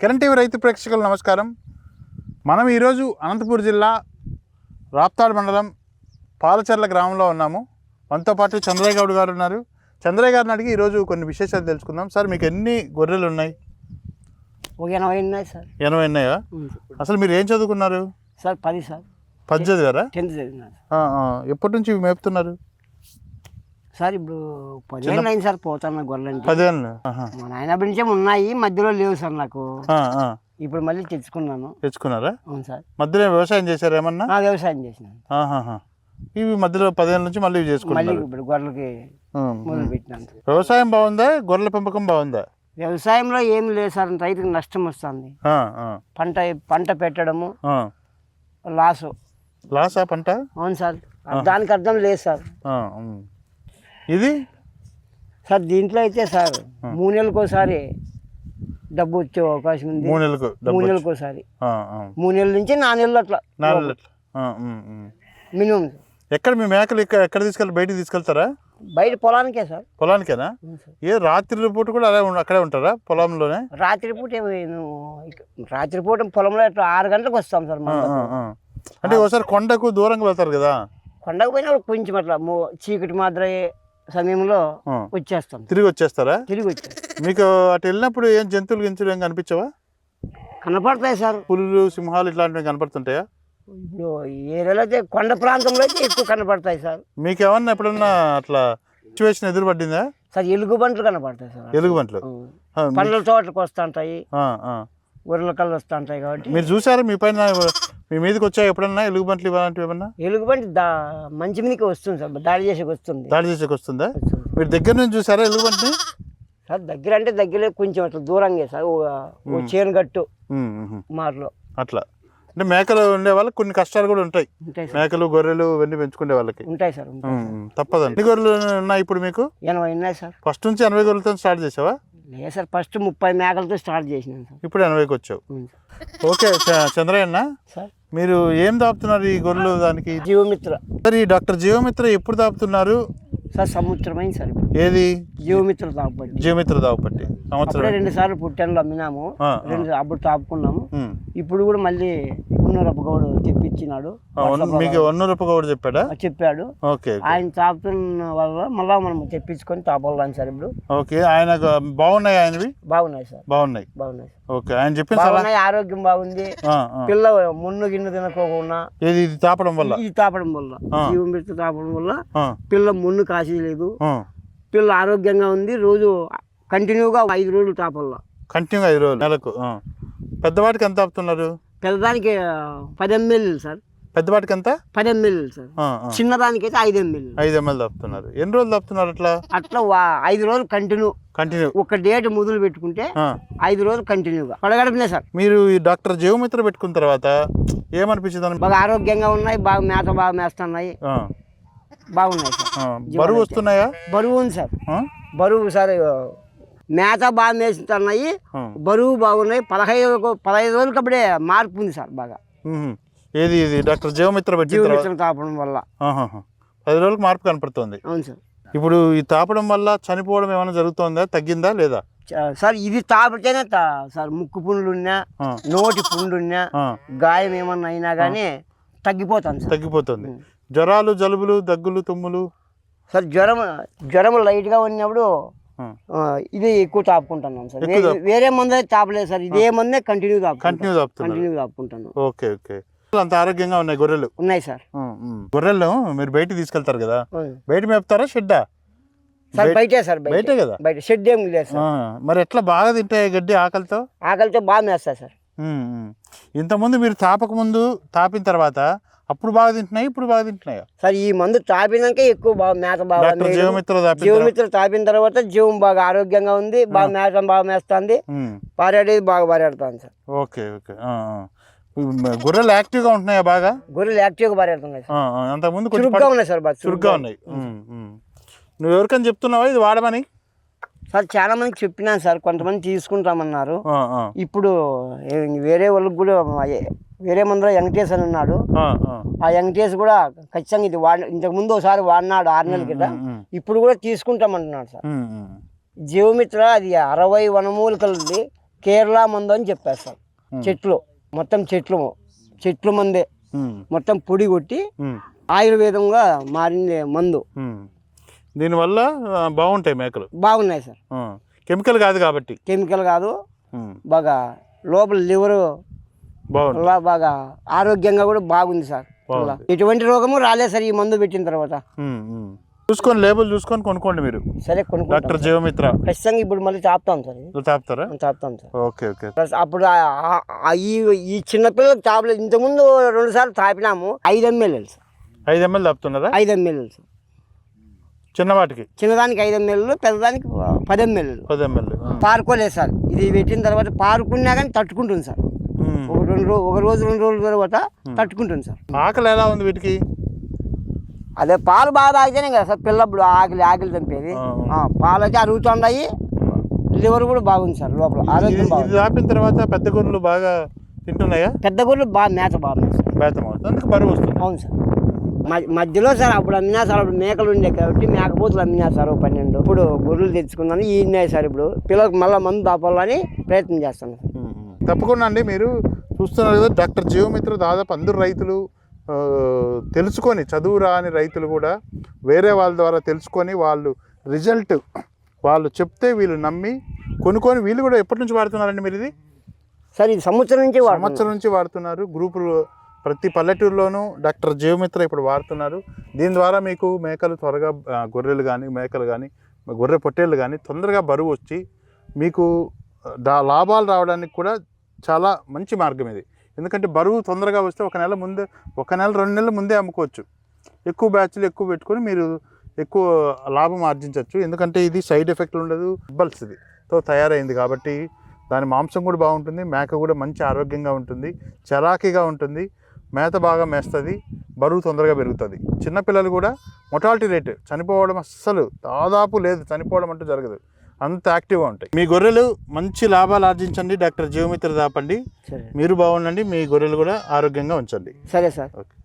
Kiran TV రైతు ప్రేక్షకులు నమస్కారం. మనం ఈరోజు అనంతపూర్ జిల్లా రాప్తాడ్ మండలం పాలచర్ల గ్రామంలో ఉన్నాము. మనతో పాటు చంద్రయ్య గౌడ్ గారు ఉన్నారు. చంద్రయ్య గారిని అడిగి ఈరోజు కొన్ని విశేషాలు తెలుసుకుందాం. సార్ మీకు ఎన్ని గొర్రెలు ఉన్నాయి? ఎనభై ఉన్నాయి సార్. ఎనభై ఉన్నాయా? అసలు మీరు ఏం చదువుకున్నారు? సార్ పది సార్. పది చదివారా? టెన్త్ ఆ. ఎప్పటి నుంచి మేపుతున్నారు? సార్ ఇప్పుడు పదిహేను అయింది సార్ పోతాను గొర్రెలంటే పదేళ్ళు? ఆహా. మా నాయన నుంచే ఉన్నాయి మధ్యలో లేవు సార్ నాకు. ఇప్పుడు మళ్ళీ తెచ్చుకున్నాను. తెచ్చుకున్నారా? అవును సార్. మధ్యలో వ్యవసాయం చేశారు ఏమన్నా? వ్యవసాయం చేసినాను. ఇవి మధ్యలో పదేళ్ళ నుంచి మళ్ళీ చేసుకుంటున్నారు. ఇప్పుడు గొర్రెలకి మొదలు. పెట్టినాను. వ్యవసాయం బాగుందా? గొర్రెల పెంపకం బాగుందా? వ్యవసాయంలో ఏం లేదు సార్ రైతుకి నష్టం వస్తుంది. పంట పంట పెట్టడము. లాసు. లాసా పంట? అవును సార్. దానికి అర్థం లేదు సార్. ఇది? సార్ దీంట్లో అయితే సార్ మూడు నెలలకు ఒకసారి డబ్బు వచ్చే అవకాశం ఉంది. మూడు నెలలకు మూడు డబ్బు నెలలకు ఒకసారి ఆ, ఆ. మూడు నెలల నుంచి నాలుగు నెలలు అట్లా. నాలుగు. మినిమం. ఎక్కడ మీ మేకలు ఇక్కడ ఎక్కడ తీసుకెళ్ళి బయటికి తీసుకెళ్తారా? బయట పొలానికే సార్. పొలానికేనా. ఏ రాత్రి పూట కూడా అలా అక్కడే ఉంటారా పొలంలోనే? రాత్రిపూట నేను ఇక- రాత్రిపూట పొలంలో ఇట్లా ఆరు గంటలకు వస్తాం సార్. అంటే ఒకసారి కొండకు దూరంగా వెళ్తారు కదా? కొండకు పోయినప్పుడు కొంచెం అట్లా చీకటి మాదిరి సమయంలో. వచ్చేస్తాం. తిరిగి వచ్చేస్తారా? తిరిగి వచ్చేస్తాం. మీకు అటు వెళ్ళినప్పుడు ఏం జంతువులు గించులు ఏం కనిపించవా? కనపడతాయి సార్. పులులు సింహాలు ఇట్లాంటివి కనపడుతుంటాయా? ఇప్పుడు ఈ ఏరియాలో అయితే కొండ ప్రాంతంలో అయితే ఎక్కువ కనపడతాయి సార్. మీకు ఏమన్నా ఎప్పుడన్నా అట్లా సిచ్యువేషన్ ఎదురుపడిందా? సార్ ఎలుగు బంట్లు కనపడతాయి సార్. ఆ, మీ- పండ్ల తోటలకు వస్తుంటాయి. కళ్ళు వస్తుంటాయి కాబట్టి. మీరు చూసారా మీ పైన మీ మీదకి వచ్చాయి ఎప్పుడన్నా ఎలుగుబంట్లు ఇలాంటివి ఏమన్నా? ఎలుగుబంటి దా మంచి మీదకి వస్తుంది సార్ దాడి చేసేకి వస్తుంది. దాడి చేసేకి వస్తుందా. మీరు దగ్గర నుంచి చూసారా ఎలుగుబంటిని? సార్ దగ్గర అంటే దగ్గర కొంచెం అట్లా దూరంగా సార్ చేను గట్టు మాటలో అట్లా. అంటే మేకలు ఉండే వాళ్ళకి కొన్ని కష్టాలు కూడా ఉంటాయి. మేకలు గొర్రెలు ఇవన్నీ పెంచుకునే వాళ్ళకి. ఉంటాయి సార్ తప్పదండి ఎన్ని గొర్రెలు ఉన్నాయి ఇప్పుడు మీకు? ఎనభై ఉన్నాయి సార్. ఫస్ట్ నుంచి ఎనభై గొర్రెలతో స్టార్ట్ చేసావా? లేదు సార్ ఫస్ట్ ముప్పై మేకలతో స్టార్ట్ చేసినాను సార్. ఇప్పుడు ఎనభైకి వచ్చావు. ఓకే చంద్రయ్యన్న సార్. మీరు ఏం దాపుతున్నారు ఈ గొర్రెలు దానికి? జీవమిత్ర. సార్ ఈ డాక్టర్ జీవమిత్ర ఎప్పుడు దాపుతున్నారు? సార్ సంవత్సరమైంది సార్ ఏది? జీవమిత్ర తాపబడి జీవమిత్ర అప్పుడే సంవత్సరం రెండు సార్లు పుట్టెన్లు అమ్మినాము రెండు అప్పుడు తాపుకున్నాము. ఇప్పుడు కూడా మళ్ళీ ఉన్నరప్ప గౌడు తెప్పించినాడు మీకు వన్నూరప్ప గౌడ్ చెప్పాడా చెప్పాడు. ఓకే ఆయన తాపుతున్న వల్ల మళ్ళీ మనం తెప్పించుకొని తాపాలని సార్ ఇప్పుడు. ఓకే ఆయన బాగున్నాయి ఆయనవి? బాగున్నాయి సార్. బాగున్నాయి. బాగున్నాయి ఓకే ఆయన చెప్పిన బాగున్నాయి ఆరోగ్యం బాగుంది. పిల్ల మున్ను గిన్నె తినకోకుండా ఏది ఇది తాపడం వల్ల? ఇది తాపడం వల్ల ఆ. జీవమిత్ర తాపడం వల్ల పిల్ల మున్ను కాసేయలేదు. ఆ. పిల్ల ఆరోగ్యంగా ఉంది రోజు కంటిన్యూగా ఐదు రోజులు తాపల్లా. కంటిన్యూగా ఐదు రోజులు నెలకు ఆ. పెద్దవాటికి ఎంత ఆపుతున్నారు? పెద్దదానికి పది ఎంఎల్ సార్. పెద్దవాటికి ఎంత? పది ఎంఎల్ సార్. చిన్నదానికి అయితే ఐదు ఎంఎల్. ఐదు ఎంఎల్ దాపుతున్నారు. ఎన్ని రోజులు దాపుతున్నారు అట్లా? అట్లా ఐదు రోజులు కంటిన్యూ. కంటిన్యూ. ఒక డేట్ మొదలు పెట్టుకుంటే. ఐదు రోజులు కంటిన్యూగా. పడగడపనే సార్. మీరు ఈ డాక్టర్ జీవమిత్ర పెట్టుకున్న తర్వాత ఏమనిపించింది బాగా ఆరోగ్యంగా ఉన్నాయి బాగా మేత బాగా మేస్తున్నాయి. బాగున్నాయి సార్. బరువు వస్తున్నాయా? బరువు ఉంది సార్? బరువు సార్ మేత బాగా మేస్తున్నాయి. బరువు బాగున్నాయి. పదహైదు పదహైదు రోజులకి అప్పుడే మార్పు ఉంది సార్ బాగా. ఏది ఇది డాక్టర్ జీవమిత్ర జీవమిత్రం తాపడం వల్ల. పది రోజులకు మార్పు కనపడుతుంది. అవును సార్. ఇప్పుడు ఈ తాపడం వల్ల చనిపోవడం ఏమైనా జరుగుతుందా? తగ్గిందా లేదా? సార్ ఇది తాపితేనే సార్ ముక్కు పుండ్లు ఉన్నా ఆ. నోటి పుండు ఉన్నా ఆ, గాయం ఏమన్నా అయినా కానీ తగ్గిపోతాను సార్. తగ్గిపోతుంది. జ్వరాలు జలుబులు దగ్గులు తుమ్ములు? సార్ జ్వరం జ్వరం లైట్గా ఉన్నప్పుడు ఇది ఎక్కువ తాపుకుంటున్నాను సార్. వేరే మందు తాపలేదు సార్. ఇదే మందే కంటిన్యూ కంటిన్యూ కంటిన్యూ తాపుకుంటాను ఓకే ఓకే. అంత ఆరోగ్యంగా ఉన్నాయి గొర్రెలు? ఉన్నాయి సార్. గొర్రెలను మీరు బయటికి తీసుకెళ్తారు కదా. బయట మేపుతారా షెడ్డా? సార్ బయటే సార్ బయట. బయటే కదా? బయట షెడ్ ఏం లేదు సార్. మరి ఎట్లా బాగా తింటాయి గడ్డి ఆకలితో? ఆకలితో బాగా మేస్తా సార్. ఇంతకుముందు మీరు తాపక ముందు తాపిన తర్వాత అప్పుడు బాగా తింటున్నాయి? ఇప్పుడు బాగా తింటున్నాయా? సార్ ఈ మందు తాపినాక ఎక్కువ బాగా మేత బాగా. జీవమిత్ర తాపిన తర్వాత జీవమిత్ర తాపిన తర్వాత జీవం బాగా ఆరోగ్యంగా ఉంది బాగా మేత బాగా మేస్తుంది పారాడేది బాగా పారాడుతుంది సార్. Okay okay. గొర్రెలు యాక్టివ్గా ఉంటున్నాయా బాగా? గొర్రెలు యాక్టివ్గా పారాడుతున్నాయి సార్. ఆ, ఆ. అంతకుముందు కొంచెం చురుగ్గా ఉన్నాయి సార్ బాగా చురుగ్గా ఉన్నాయి. నువ్వు ఎవరికైనా చెప్తున్నావా? ఇది వాడమని? సార్ చాలా మందికి చెప్పినాను సార్ కొంతమంది తీసుకుంటామన్నారు. ఇప్పుడు వేరే వాళ్ళకి కూడా వేరే మందిలో వెంకటేష్ అని ఉన్నాడు. ఆ, వెంకటేష్ కూడా ఖచ్చితంగా ఇది వాడి ఇంతకు ముందు ఒకసారి వాడినాడు ఆరు నెలల కింద. ఇప్పుడు కూడా తీసుకుంటామంటున్నాడు సార్. జీవమిత్ర అది అరవై వనమూలికలది కేరళ మందు అని చెప్పారు సార్. చెట్లు మొత్తం చెట్లు చెట్లు మందే. మొత్తం పొడి కొట్టి ఆయుర్వేదంగా మారింది మందు. దీనివల్ల బాగుంటాయి మేకలు. బాగున్నాయి సార్. కెమికల్ కాదు కాబట్టి. కెమికల్ కాదు. బాగా లోపల లివర్ బాగుంది. బాగా ఆరోగ్యంగా కూడా బాగుంది సార్. ఎటువంటి రోగము రాలేదు సార్ ఈ మందు పెట్టిన తర్వాత. చూసుకొని లేబుల్ చూసుకొని కొనుక్కోండి మీరు. సరే డాక్టర్ జీవమిత్ర. ఖచ్చితంగా ఇప్పుడు మళ్ళీ చాపుతాం సార్. తాపుతారా చాపుతాం సార్. Okay okay. అప్పుడు ఈ ఈ చిన్నపిల్లలకు తాపలేదు ఇంతకుముందు రెండు సార్లు తాపినాము. ఐదు సార్. ఐదు ఎంఎల్ తాపుతున్నారా? ఐదు ఎంఎల్ఏలు సార్. చిన్నవాటికి? చిన్నదానికి ఐదు ఎంఎల్ఏలు పెద్దదానికి పది ఎంఎల్ఏలు పది ఎంఎల్ పారుకోలేదు సార్. ఇది పెట్టిన తర్వాత పారుకున్నా కానీ తట్టుకుంటుంది సార్. ఒక రెండు రోజు ఒక రోజు రెండు రోజుల తర్వాత తట్టుకుంటుంది సార్. ఆకలి ఎలా ఉంది వీటికి? అదే పాలు బాగా తాగితేనే కదా సార్ పిల్లప్పుడు ఆకలి ఆకలి చంపేది. పాలు అయితే అరుగుతున్నాయి లివర్ కూడా బాగుంది సార్ లోపల ఆరోగ్యం బాగుంది. తాపిన తర్వాత పెద్ద గొర్రెలు బాగా తింటున్నాయా? పెద్ద గొర్రెలు బాగా మేత బాగున్నాయి సార్. అవుతుంది అందుకు బరువు వస్తుంది. అవును సార్. మధ్యలో సార్ అప్పుడు అమ్మినా సార్ అప్పుడు మేకలు ఉండే కాబట్టి మేకపోతులు అమ్మినా సార్ పన్నెండు. ఇప్పుడు గొర్రెలు తెచ్చుకున్నాను ఈ ఉన్నాయి సార్ ఇప్పుడు. పిల్లలకు మళ్ళీ మందు దాపాలని ప్రయత్నం చేస్తాను. తప్పకుండా అండి మీరు చూస్తున్నారు కదా డాక్టర్ జీవమిత్ర దాదాపు అందరు రైతులు తెలుసుకొని చదువు రాని రైతులు కూడా వేరే వాళ్ళ ద్వారా తెలుసుకొని వాళ్ళు రిజల్ట్ వాళ్ళు చెప్తే వీళ్ళు నమ్మి కొనుక్కొని వీళ్ళు కూడా ఎప్పటి నుంచి వాడుతున్నారండి మీరు ఇది? సార్ ఇది సంవత్సరం నుంచి. సంవత్సరం నుంచి వాడుతున్నారు. గ్రూపులు ప్రతి పల్లెటూరులోనూ డాక్టర్ జీవమిత్ర ఇప్పుడు వాడుతున్నారు. దీని ద్వారా మీకు మేకలు త్వరగా గొర్రెలు కానీ మేకలు కానీ గొర్రె పొట్టేళ్ళు కానీ తొందరగా బరువు వచ్చి మీకు దా లాభాలు రావడానికి కూడా చాలా మంచి మార్గం ఇది. ఎందుకంటే బరువు తొందరగా వస్తే ఒక నెల ముందే ఒక నెల రెండు నెలల ముందే అమ్ముకోవచ్చు. ఎక్కువ బ్యాచ్లు ఎక్కువ పెట్టుకొని మీరు ఎక్కువ లాభం ఆర్జించవచ్చు. ఎందుకంటే ఇది సైడ్ ఎఫెక్ట్ ఉండదు బల్స్ ఇది. తో తయారైంది కాబట్టి దాని మాంసం కూడా బాగుంటుంది మేక కూడా మంచి ఆరోగ్యంగా ఉంటుంది చలాకీగా ఉంటుంది. మేత బాగా మేస్తుంది బరువు తొందరగా పెరుగుతుంది. చిన్నపిల్లలు కూడా మొటాలిటీ రేట్ చనిపోవడం అస్సలు దాదాపు లేదు చనిపోవడం అంటూ జరగదు. అంత యాక్టివ్గా ఉంటాయి. మీ గొర్రెలు మంచి లాభాలు ఆర్జించండి డాక్టర్ జీవమిత్ర దాపండి. మీరు బాగుండండి మీ గొర్రెలు కూడా ఆరోగ్యంగా ఉంచండి. సరే సార్. ఓకే.